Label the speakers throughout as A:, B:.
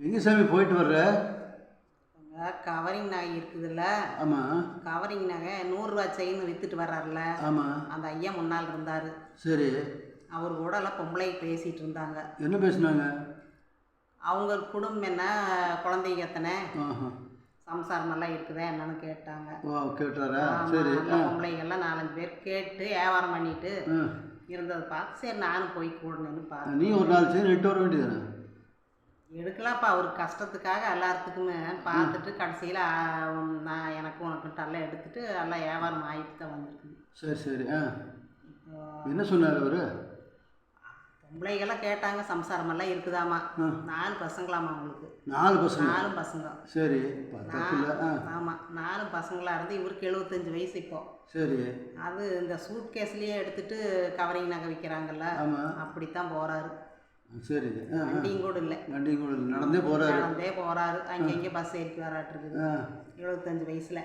A: எங்கே சாமி போயிட்டு வர்ற?
B: கவரிங் நகை இருக்குதுல்ல?
A: ஆமாம்
B: கவரிங் நகை நூறுரூவா செயின் வித்துட்டு வர்றாருல
A: ஆமாம்
B: அந்த ஐயா முன்னால் இருந்தார்.
A: சரி.
B: அவர் கூட எல்லாம் பொம்பளை பேசிகிட்டு இருந்தாங்க.
A: என்ன பேசுனாங்க?
B: அவங்க குடும்பம் என்ன? குழந்தைங்க எத்தனை? சம்சாரம் எல்லாம் இருக்குதா என்னன்னு கேட்டாங்க.
A: ஓ கேட்டாரா? சரி.
B: பொம்பளைங்கெல்லாம் நாலஞ்சு பேர் கேட்டு வியாபாரம் பண்ணிட்டு. இருந்ததை பார்த்து சரி நானும் போய் கூடணுன்னு பார்த்தேன்
A: நீ ஒரு நாலு சரி எட்டு வர வேண்டியதானே
B: எடுக்கலாம்ப்பா அவர் கஷ்டத்துக்காக எல்லாத்துக்குமே பார்த்துட்டு கடைசியில் நான் எனக்கு உனக்கு எல்லாம் எடுத்துட்டு எல்லாம் வியாபாரம் ஆகிட்டு தான் வந்திருக்குது.
A: சரி சரி ஆ. என்ன சொன்னார் அவர்?
B: பொம்பளைங்கெல்லாம் கேட்டாங்க சம்சாரமெல்லாம் இருக்குதாம்மா.
A: ஆ.
B: நாலு பசங்களாம்மா அவங்களுக்கு.
A: நாலு பசங்க?
B: நாலு பசங்க.
A: சரி
B: ஆமாம் நாலு பசங்களா இருந்து இவருக்கு எழுபத்தஞ்சு வயசு இப்போ.
A: சரி.
B: அது இந்த சூட் கேஸ்லேயே எடுத்துட்டு கவரிங் நகை விற்கிறாங்கல்ல அப்படித்தான் போகிறாரு
A: சரி
B: வண்டியும் கூட இல்லை.
A: வண்டியும் கூட இல்லை. நடந்தே போகிறாரு
B: நடந்தே போகிறாரு அங்கங்கே பஸ் ஏறிக்கு வராட்டிருக்குது எழுபத்தஞ்சு வயசில்.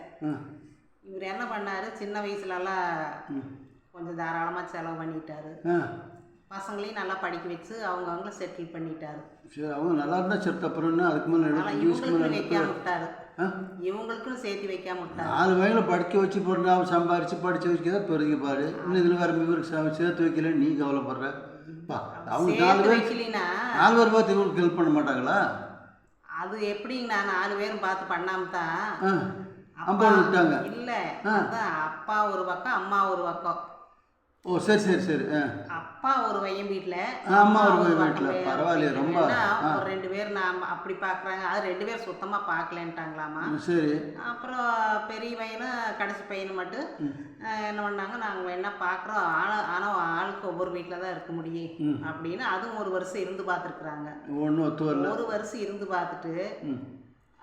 B: இவர் என்ன பண்ணாரு? சின்ன வயசுலலாம் கொஞ்சம் தாராளமாக செலவு பண்ணிட்டாரு. பசங்களையும் நல்லா படிக்க வச்சு அவங்க அவங்கள செட்டில் பண்ணிட்டாரு.
A: சரி அவங்க நல்லா இருந்தால் சரி அப்புறம் அதுக்கு மேலே
B: இவங்களுக்குன்னு வைக்காம விட்டாரு.
A: ஆ?
B: இவங்களுக்குன்னு சேர்த்து வைக்காம விட்டாரு.
A: நாலு வயதில் படிக்க வச்சு போட்டு அவன் சம்பாரிச்சு படிச்சு வைக்கதான் பெருகி பாரு. இன்னும் இதில் வேறு இவருக்கு சேர்த்து வைக்கலன்னு நீ கவலைப்படுற. அவங்க நாலு பேர் நாலு பேர் பார்த்து இவங்களுக்கு ஹெல்ப் பண்ண மாட்டாங்களா?
B: அது எப்படிங்க நான் நாலு பேரும் பார்த்து பண்ணாம தான்?
A: விட்டாங்க.
B: இல்ல அதான் அப்பா ஒரு பக்கம் அம்மா ஒரு பக்கம்.
A: ஓ சரி சரி சரி
B: அப்பா ஒரு பையன் வீட்டுல
A: அம்மா ஒரு பையன் வீட்டுல. பரவாயில்லையே, ரொம்ப.
B: ஒரு ரெண்டு பேர் நான் அப்படி பாக்குறாங்க. அது ரெண்டு பேர் சுத்தமா பார்க்கலன்ட்டாங்களாமா
A: சரி.
B: அப்புறம் பெரிய பையனும் கடைசி பையனும் மட்டும் என்ன பண்ணாங்க நாங்கள் வேணா பார்க்குறோம் ஆள் ஆனால் ஆளுக்கு ஒவ்வொரு வீட்டில் தான் இருக்க முடியும் அப்படின்னு அதுவும் ஒரு வருஷம் இருந்து பார்த்துருக்குறாங்க
A: ஒன்றும்
B: ஒரு வருஷம் இருந்து பார்த்துட்டு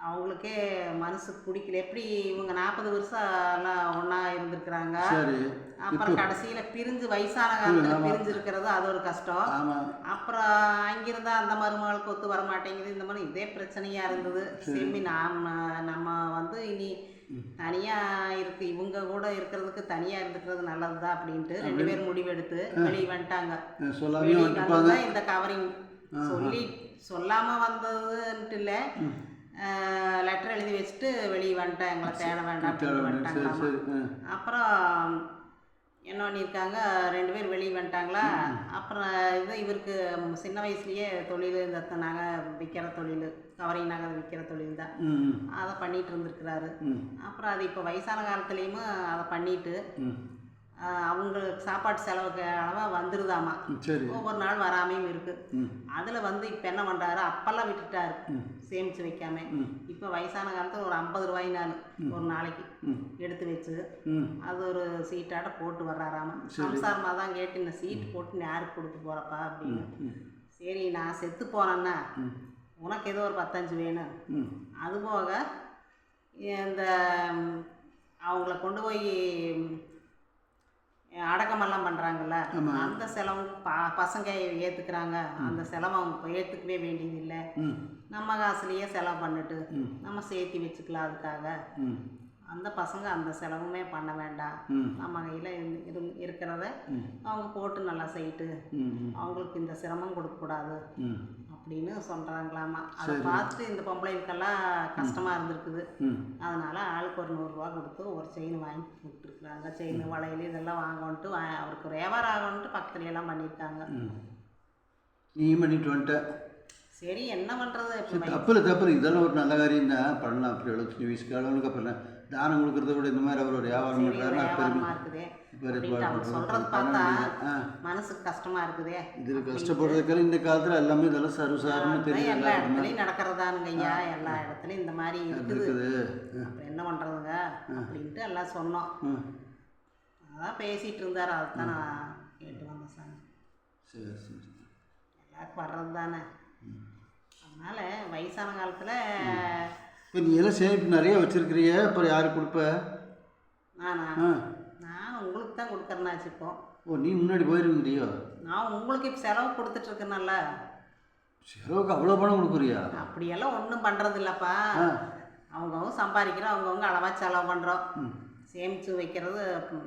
B: அவங்களுக்கே மனசுக்கு பிடிக்கல. எப்படி இவங்க நாற்பது வருஷம் எல்லாம் ஒன்றா இருந்திருக்கிறாங்க அப்புறம் கடைசியில் பிரிஞ்சு வயசான காலத்தில் பிரிஞ்சு இருக்கிறது அது ஒரு கஷ்டம். அப்புறம் அங்கிருந்தா அந்த மருமகளுக்கு ஒத்து வர மாட்டேங்குது. இந்த மாதிரி இதே பிரச்சனையா இருந்தது. செம்மி நாம நம்ம வந்து இனி தனியா இருக்கு. இவங்க கூட இருக்கிறதுக்கு தனியா இருந்துக்கிறது நல்லதுதான் அப்படின்ட்டு ரெண்டு பேரும் முடிவெடுத்து வெளியே வந்துட்டாங்க. இந்த கவரிங் சொல்லி சொல்லாம வந்ததுன்ட்டு இல்லை. லெட்டர் எழுதி வச்சுட்டு வெளியே வந்துட்டேன். எங்களை தேட வேண்டாம் அப்புறம் என்ன பண்ணியிருக்காங்க? ரெண்டு பேர் வெளியே வந்துட்டாங்களா? அப்புறம் இது இவருக்கு சின்ன வயசுலயே தொழில் இந்த நகை விற்கிற தொழில் கவரிங் நகை விற்கிற தொழில் தான். அதை பண்ணிட்டு இருந்திருக்கிறாரு. அப்புறம் அது இப்போ வயசான காலத்துலேயும் அதை பண்ணிட்டு அவங்களுக்கு சாப்பாட்டு செலவுக்கு அளவாக வந்துருதாமா. ஒவ்வொரு நாள் வராமையும் இருக்கு.
A: ம்
B: அதில் வந்து இப்போ என்ன பண்ணுறாரு அப்பெல்லாம் விட்டுட்டாரு. சேமித்து வைக்காம. இப்போ வயசான காலத்தில் ஒரு ஐம்பது ரூபாயினாலு ஒரு நாளைக்கு எடுத்து வச்சு அது ஒரு சீட்டாட்ட போட்டு வர்றாராமா. சம்சாரமாக தான் கேட்டு இந்த சீட்டு போட்டு யாருக்கு கொடுக்க போறப்பா? அப்படின்னு. சரி நான் செத்து போனேன்னா உனக்கு ஏதோ ஒரு பத்தஞ்சு வேணும்.
A: ம்.
B: அது போக இந்த அவங்கள கொண்டு போய் அடக்கமெல்லாம் பண்ணுறாங்கல்ல அந்த செலவு ப பசங்க ஏற்றுக்கிறாங்க அந்த செலவு அவங்க ஏற்றுக்கவே வேண்டியதில்லை.
A: ம்.
B: நம்ம காசுலேயே செலவு பண்ணிட்டு நம்ம சேர்த்தி வச்சுக்கலாம் அதுக்காக. அந்த பசங்க அந்த செலவுமே பண்ண வேண்டாம். நம்ம கையில் இரு இருக்கிறத அவங்க போட்டு நல்லா செய்யிட்டு அவங்களுக்கு இந்த சிரமம் கொடுக்கக்கூடாது. அப்படின்னு சொல்கிறாங்களாமா அதை பார்த்து இந்த பொம்பளைகளுக்கெல்லாம் கஷ்டமாக இருந்திருக்குது. அதனால ஆளுக்கு ஒரு நூறுரூவா கொடுத்து ஒரு செயின் வாங்கி கொடுத்துருக்குறாங்க செயின் வளையல் இதெல்லாம் வாங்கன்ட்டு வா அவருக்கு வியாபாரம் ஆகணுன்ட்டு பக்கத்துல எல்லாம் பண்ணியிருக்காங்க
A: நீ பண்ணிட்டு வந்துட்ட.
B: சரி என்ன பண்ணுறது
A: சரி தப்பில்லை தப்பில்லை இதெல்லாம் ஒரு நல்ல காரியம் தான். பண்ணலாம் அப்படி எழுபத்தஞ்சு வயசுக்கு அளவுக்கு அப்புறம். தானம் கொடுக்கறத விட இந்த மாதிரி அவர் ஒரு வியாபாரம் பண்ணுறாருன்னா ஆ.
B: மனசுக்கு கஷ்டமாக இருக்குதே.
A: இதில் கஷ்டப்படுறதுக்கெல்லாம் இந்த காலத்தில் எல்லாமே இதெல்லாம் சர்வசாதாரணமாக
B: அதான்
A: தெரியுது
B: எல்லா இடத்துலையும் நடக்கிறதானுங்க ஐயா எல்லா இடத்துலையும் இந்த மாதிரி இருக்குது. என்ன பண்ணுறதுங்க அப்படின்ட்டு எல்லாம் சொன்னோம். அதான் பேசிகிட்டு இருந்தார். அதுதான் நான் கேட்டு வந்தேன் சாமி.
A: சரி சரி.
B: எல்லாருக்கும் வர்றது தானே அதனால் வயசான காலத்தில்
A: இப்போ நீ எல்லாம் சேமிப்பு நிறைய வச்சுருக்கிறிய. அப்புறம் யாருக்கு கொடுப்ப?
B: நானா?
A: ஆ.
B: நான் உங்களுக்கு தான் கொடுக்குறேன்னாச்சு இப்போ.
A: ஓ நீ முன்னாடி போயிருங்கிறியோ
B: நான் உங்களுக்கு இப்போ செலவு கொடுத்துட்ருக்கேனல்ல
A: செலவுக்கு அவ்வளோ பணம் கொடுக்குறியா?
B: அப்படியெல்லாம் ஒன்றும் பண்ணுறது இல்லைப்பா.
A: ஆ.
B: அவங்கவுங்க சம்பாதிக்கிறோம் அவங்கவுங்க அளவாக செலவு பண்ணுறோம் சேமித்து வைக்கிறது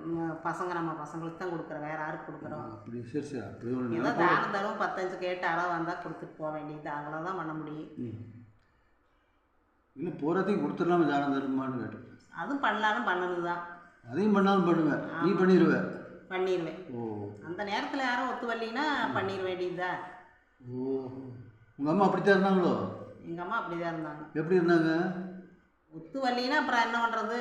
B: ம், பசங்க நம்ம பசங்களுக்கு தான் கொடுக்குறோம். வேற யாருக்கு கொடுக்குறோம்?
A: அப்படி சரி சரி. அப்படி ஒரு
B: ஏதோ தானம் தரும் பத்தஞ்சு கேட்டு அளவு வந்தால் கொடுத்துட்டு போக வேண்டியது. அவ்வளோதான் பண்ண முடியும்.
A: இல்லை போகிறதையும் கொடுத்துடலாமா தானம் தருமான்னு கேட்டேன்.
B: அதுவும் பண்ணாலும் பண்ணது தான்
A: அதையும் பண்ணாலும் பண்ணுவேன். நீ பண்ணிடுவ
B: பண்ணிடுவேன்
A: ஓ.
B: அந்த நேரத்தில் யாரும் ஒத்து வரலின்னா பண்ணிட வேண்டியதுதான்.
A: ஓ. உங்கள் அம்மா அப்படித்தான் இருந்தாங்களோ?
B: எங்கள் அம்மா அப்படி தான் இருந்தாங்க.
A: எப்படி இருந்தாங்க?
B: ஒத்து வரலின்னா அப்புறம் என்ன பண்ணுறது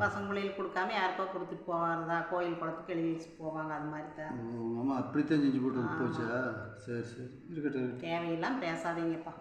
B: பசங்க பிள்ளைகளுக்கு கொடுக்காம யாருக்கோ கொடுத்துட்டு போவாரதா கோயில் குளத்துக்கு எழுதி வச்சுட்டு போவாங்க அது மாதிரி தான்
A: உங்கள் அம்மா அப்படித்தான் செஞ்சு போட்டு போச்சா? சரி சரி. இருக்கட்டும்.
B: தேவையெல்லாம் பேசாதீங்கப்பா.